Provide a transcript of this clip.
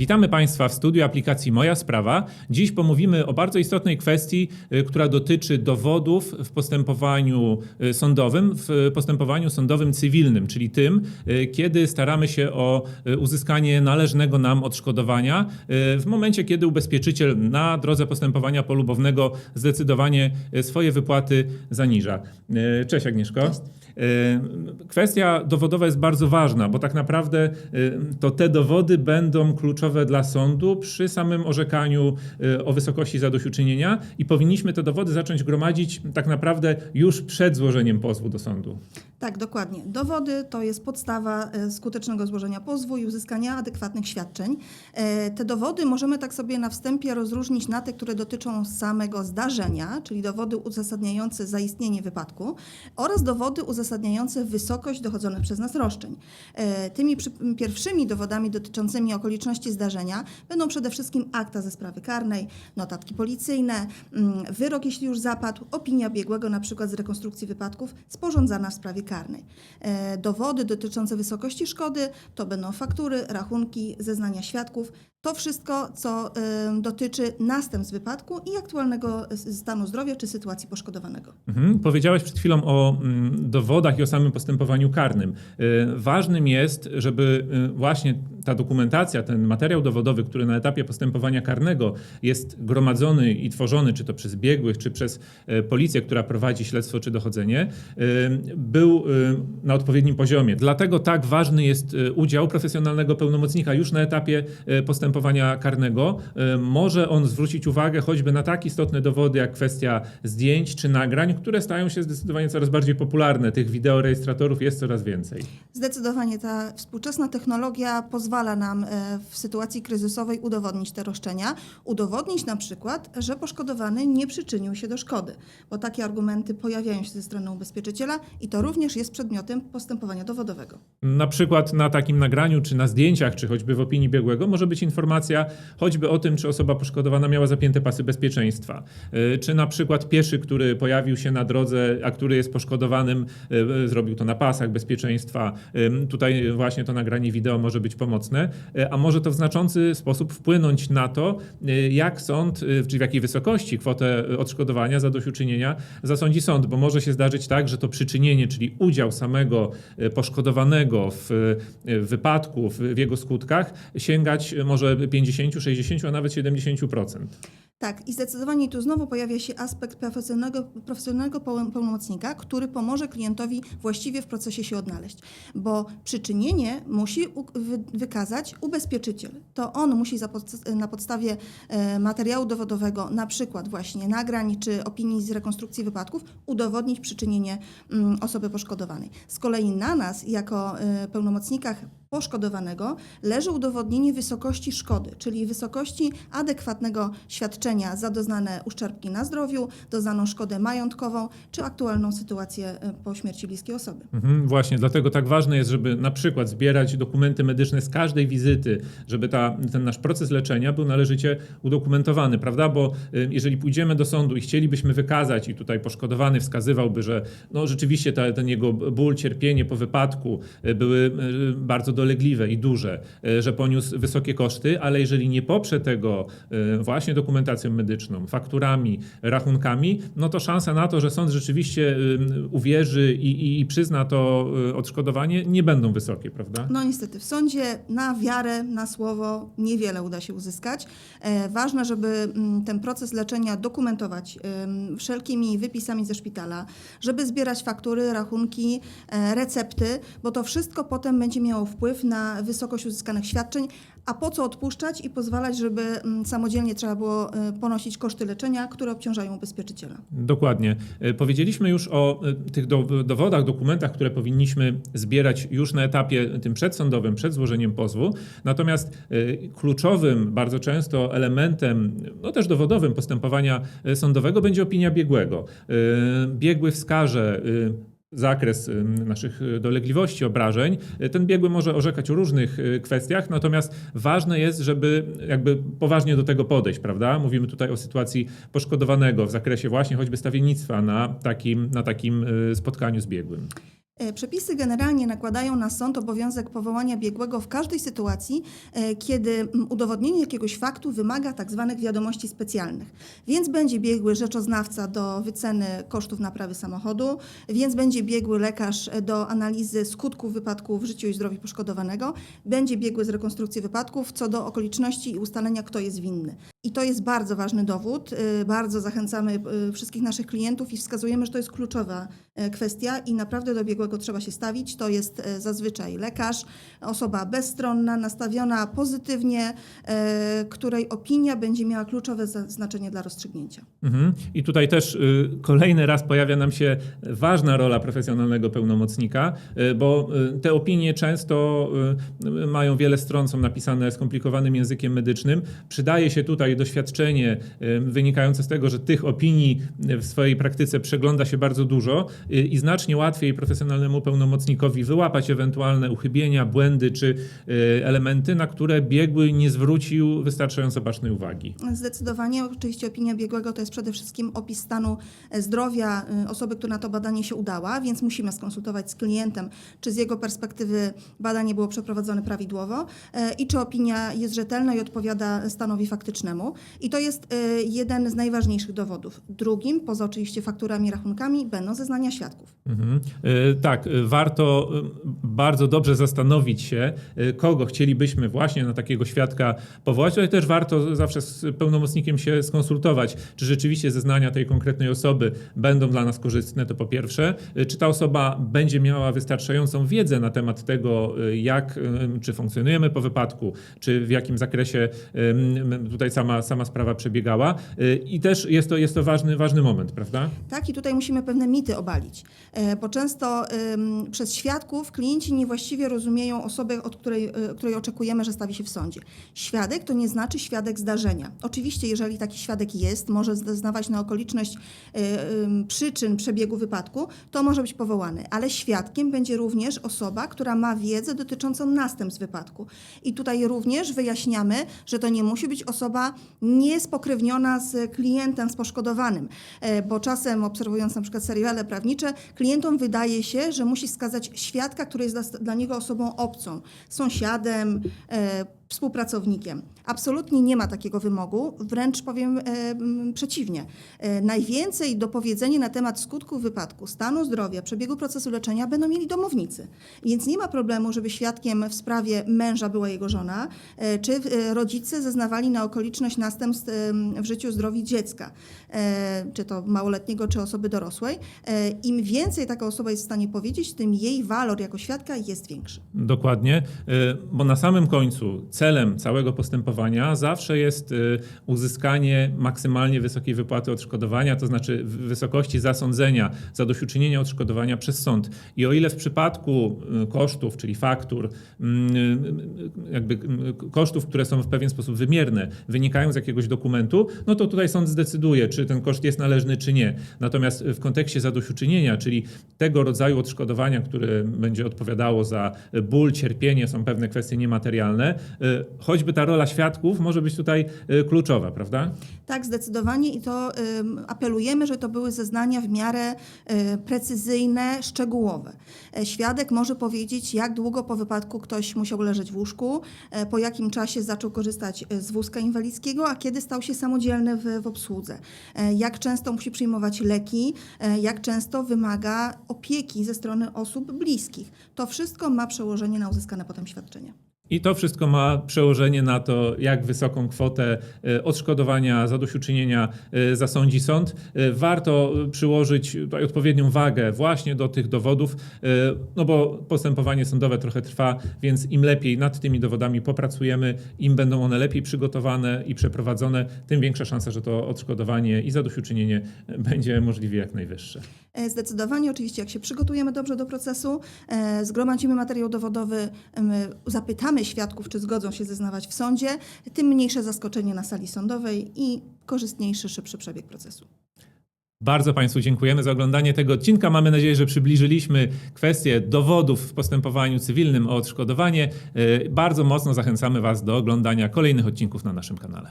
Witamy Państwa w studiu aplikacji Moja Sprawa. Dziś pomówimy o bardzo istotnej kwestii, y, która dotyczy dowodów w postępowaniu y, sądowym, w postępowaniu sądowym cywilnym, czyli tym, y, kiedy staramy się o uzyskanie należnego nam odszkodowania w momencie, kiedy ubezpieczyciel na drodze postępowania polubownego zdecydowanie swoje wypłaty zaniża. Cześć Agnieszko. Cześć. Kwestia dowodowa jest bardzo ważna, bo tak naprawdę to te dowody będą kluczowe dla sądu przy samym orzekaniu y, o wysokości zadośćuczynienia i powinniśmy te dowody zacząć gromadzić tak naprawdę już przed złożeniem pozwu do sądu. Tak, dokładnie. Dowody to jest podstawa e, skutecznego złożenia pozwu i uzyskania adekwatnych świadczeń. E, Te dowody możemy tak sobie na wstępie rozróżnić na te, które dotyczą samego zdarzenia, czyli dowody uzasadniające zaistnienie wypadku oraz dowody uzasadniające wysokość dochodzonych przez nas roszczeń. E, Tymi pierwszymi dowodami dotyczącymi okoliczności zdarzenia będą przede wszystkim akta ze sprawy karnej, notatki policyjne, mm, wyrok, jeśli już zapadł, opinia biegłego na przykład z rekonstrukcji wypadków sporządzana w sprawie karnej. E, Dowody dotyczące wysokości szkody to będą faktury, rachunki, zeznania świadków. To wszystko, co e, dotyczy następstw wypadku i aktualnego stanu zdrowia czy sytuacji poszkodowanego. Mhm. Powiedziałeś przed chwilą o mm, dowodach i o samym postępowaniu karnym. Y, Ważnym jest, żeby y, właśnie ta dokumentacja, ten materiał dowodowy, który na etapie postępowania karnego jest gromadzony i tworzony, czy to przez biegłych, czy przez policję, która prowadzi śledztwo czy dochodzenie, był y, na odpowiednim poziomie. Dlatego tak ważny jest y, udział profesjonalnego pełnomocnika już na etapie y, postępowania karnego. Może on zwrócić uwagę choćby na tak istotne dowody, jak kwestia zdjęć czy nagrań, które stają się zdecydowanie coraz bardziej popularne. Tych wideorejestratorów jest coraz więcej. Zdecydowanie ta współczesna technologia pozwala nam w sytuacji kryzysowej udowodnić te roszczenia. Udowodnić na przykład, że poszkodowany nie przyczynił się do szkody, bo takie argumenty pojawiają się ze strony ubezpieczyciela i to również jest przedmiotem postępowania dowodowego. Na przykład na takim nagraniu, czy na zdjęciach, czy choćby w opinii biegłego, może być informacja choćby o tym, czy osoba poszkodowana miała zapięte pasy bezpieczeństwa. Y, Czy na przykład pieszy, który pojawił się na drodze, a który jest poszkodowanym, y, zrobił to na pasach bezpieczeństwa. Tutaj właśnie to nagranie wideo może być pomocne, a może to w znaczący sposób wpłynąć na to, jak sąd, czy w jakiej wysokości kwotę odszkodowania, zadośćuczynienia zasądzi sąd, bo może się zdarzyć tak, że to przyczynienie, czyli udział samego y, poszkodowanego w, w wypadku, w jego skutkach sięgać może 50, 60, a nawet 70%. Tak, i zdecydowanie tu znowu pojawia się aspekt profesjonalnego, profesjonalnego pełn- pełnomocnika, który pomoże klientowi właściwie w procesie się odnaleźć. Bo przyczynienie musi wykazać ubezpieczyciel. To on musi na podstawie e, materiału dowodowego, na przykład właśnie nagrań czy opinii z rekonstrukcji wypadków, udowodnić przyczynienie mm, osoby poszkodowanej. Z kolei na nas, jako e, pełnomocnikach poszkodowanego, leży udowodnienie wysokości szkody, czyli wysokości adekwatnego świadczenia za doznane uszczerbki na zdrowiu, doznaną szkodę majątkową czy aktualną sytuację e, po śmierci bliskiej osoby. Mhm, właśnie, dlatego tak ważne jest, żeby na przykład zbierać dokumenty medyczne z każdej wizyty, żeby ta, ten nasz proces leczenia był należycie udokumentowany, prawda? Bo y, jeżeli pójdziemy do sądu i chcielibyśmy wykazać, i tutaj poszkodowany wskazywałby, że no, rzeczywiście ta, ten jego ból, cierpienie po wypadku y, były y, bardzo dolegliwe i duże, y, że poniósł wysokie koszty, ale jeżeli nie poprze tego y, właśnie dokumentacją medyczną, fakturami, rachunkami, no to szansa na to, że sąd rzeczywiście y, uwierzy i, i, i przyzna to odszkodowanie, nie będą wysokie, prawda? No niestety, w sądzie na wiarę, na słowo niewiele uda się uzyskać. E, ważne, żeby mm, ten proces leczenia dokumentować wszelkimi wypisami ze szpitala, żeby zbierać faktury, rachunki, e, recepty, bo to wszystko potem będzie miało wpływ na wysokość uzyskanych świadczeń, a po co odpuszczać i pozwalać, żeby mm, samodzielnie trzeba było e, ponosić koszty leczenia, które obciążają ubezpieczyciela. Dokładnie. Y, Powiedzieliśmy już o y, tych do, dowodach, dokumentach, które powinniśmy zbierać już na etapie tym przedsądowym, przed złożeniem pozwu. Natomiast y, kluczowym bardzo często elementem, no też dowodowym postępowania y, sądowego będzie opinia biegłego. Y, Biegły wskaże y, zakres naszych y, dolegliwości, obrażeń. Y, Ten biegły może orzekać o różnych y, kwestiach, natomiast ważne jest, żeby jakby poważnie do tego podejść, prawda? Mówimy tutaj o sytuacji poszkodowanego w zakresie właśnie choćby stawiennictwa na takim, na takim spotkaniu z biegłym. E, Przepisy generalnie nakładają na sąd obowiązek powołania biegłego w każdej sytuacji, e, kiedy mm, udowodnienie jakiegoś faktu wymaga tzw. wiadomości specjalnych. Więc będzie biegły rzeczoznawca do wyceny kosztów naprawy samochodu, więc będzie biegły lekarz e, do analizy skutków wypadku w życiu i zdrowiu poszkodowanego, będzie biegły z rekonstrukcji wypadków co do okoliczności i ustalenia, kto jest winny. I to jest bardzo ważny dowód. Y, Bardzo zachęcamy y, wszystkich naszych klientów i wskazujemy, że to jest kluczowa y, kwestia i naprawdę do biegłego trzeba się stawić. To jest y, zazwyczaj lekarz, osoba bezstronna, nastawiona pozytywnie, y, której opinia będzie miała kluczowe znaczenie dla rozstrzygnięcia. Mhm. I tutaj też y, kolejny raz pojawia nam się ważna rola profesjonalnego pełnomocnika, bo te opinie często mają wiele stron, są napisane skomplikowanym językiem medycznym. Przydaje się tutaj doświadczenie y, wynikające z tego, że tych opinii w swojej praktyce przegląda się bardzo dużo y, i znacznie łatwiej profesjonalnemu pełnomocnikowi wyłapać ewentualne uchybienia, błędy czy y, elementy, na które biegły nie zwrócił wystarczająco bacznej uwagi. Zdecydowanie. Oczywiście opinia biegłego to jest przede wszystkim opis stanu e, zdrowia osoby, która na to badanie się udała, więc musimy skonsultować z klientem, czy z jego perspektywy badanie było przeprowadzone prawidłowo e, i czy opinia jest rzetelna i odpowiada stanowi faktycznemu. I to jest e, jeden z najważniejszych dowodów. Drugim, poza oczywiście fakturami i rachunkami, będą zeznania świadków. Mhm. Y, Tak, y, warto bardzo dobrze zastanowić się, kogo chcielibyśmy właśnie na takiego świadka powołać. Tutaj też warto zawsze z pełnomocnikiem się skonsultować, czy rzeczywiście zeznania tej konkretnej osoby będą dla nas korzystne, to po pierwsze. Czy ta osoba będzie miała wystarczającą wiedzę na temat tego, jak, czy funkcjonujemy po wypadku, czy w jakim zakresie tutaj sama, sama sprawa przebiegała. Y, I też jest to, jest to ważny, ważny moment, prawda? Tak, i tutaj musimy pewne mity obalić, e, bo często przez świadków klienci niewłaściwie rozumieją osobę, od której, y, której oczekujemy, że stawi się w sądzie. Świadek to nie znaczy świadek zdarzenia. Oczywiście, jeżeli taki świadek jest, może zeznawać na okoliczność y, przyczyn przebiegu wypadku, to może być powołany, ale świadkiem będzie również osoba, która ma wiedzę dotyczącą następstw wypadku. I tutaj również wyjaśniamy, że to nie musi być osoba niespokrewniona z klientem, z poszkodowanym, E, bo czasem obserwując na przykład seriale prawnicze, klientom wydaje się, że musi wskazać świadka, który jest dla, dla niego osobą obcą, sąsiadem, e, współpracownikiem. Absolutnie nie ma takiego wymogu, wręcz powiem e, przeciwnie. E, najwięcej do powiedzenia na temat skutków wypadku, stanu zdrowia, przebiegu procesu leczenia będą mieli domownicy. Więc nie ma problemu, żeby świadkiem w sprawie męża była jego żona, e, czy e, rodzice zeznawali na okoliczność następstw em, w życiu zdrowi dziecka, e, czy to małoletniego, czy osoby dorosłej. E, Im więcej taka osoba jest w stanie powiedzieć, tym jej walor jako świadka jest większy. Dokładnie, y, bo na samym końcu celem całego postępowania zawsze jest y, uzyskanie maksymalnie wysokiej wypłaty odszkodowania, to znaczy wysokości zasądzenia, zadośćuczynienia odszkodowania przez sąd. I o ile w przypadku y, kosztów, czyli faktur, mm, y, jakby y, kosztów, które są w pewien sposób wymierne, wynikają z jakiegoś dokumentu, no to tutaj sąd zdecyduje, czy ten koszt jest należny, czy nie. Natomiast w kontekście zadośćuczynienia, czyli tego rodzaju odszkodowania, które będzie odpowiadało za ból, cierpienie, są pewne kwestie niematerialne, choćby ta rola świadków może być tutaj y, kluczowa, prawda? Tak, zdecydowanie i to ym, apelujemy, że to były zeznania w miarę y, precyzyjne, szczegółowe. E, Świadek może powiedzieć, jak długo po wypadku ktoś musiał leżeć w łóżku, e, po jakim czasie zaczął korzystać e, z wózka inwalidzkiego, a kiedy stał się samodzielny w, w obsłudze. Jak często musi przyjmować leki, jak często wymaga opieki ze strony osób bliskich. To wszystko ma przełożenie na uzyskane potem świadczenia. I to wszystko ma przełożenie na to, jak wysoką kwotę y, odszkodowania, zadośćuczynienia y, zasądzi sąd. Y, Warto przyłożyć odpowiednią wagę właśnie do tych dowodów, no bo postępowanie sądowe trochę trwa, więc im lepiej nad tymi dowodami popracujemy, im będą one lepiej przygotowane i przeprowadzone, tym większa szansa, że to odszkodowanie i zadośćuczynienie będzie możliwie jak najwyższe. E, Zdecydowanie, oczywiście, jak się przygotujemy dobrze do procesu, e, zgromadzimy materiał dowodowy, em, zapytamy świadków, czy zgodzą się zeznawać w sądzie, tym mniejsze zaskoczenie na sali sądowej i korzystniejszy, szybszy przebieg procesu. Bardzo Państwu dziękujemy za oglądanie tego odcinka. Mamy nadzieję, że przybliżyliśmy kwestię dowodów w postępowaniu cywilnym o odszkodowanie. Yy, Bardzo mocno zachęcamy Was do oglądania kolejnych odcinków na naszym kanale.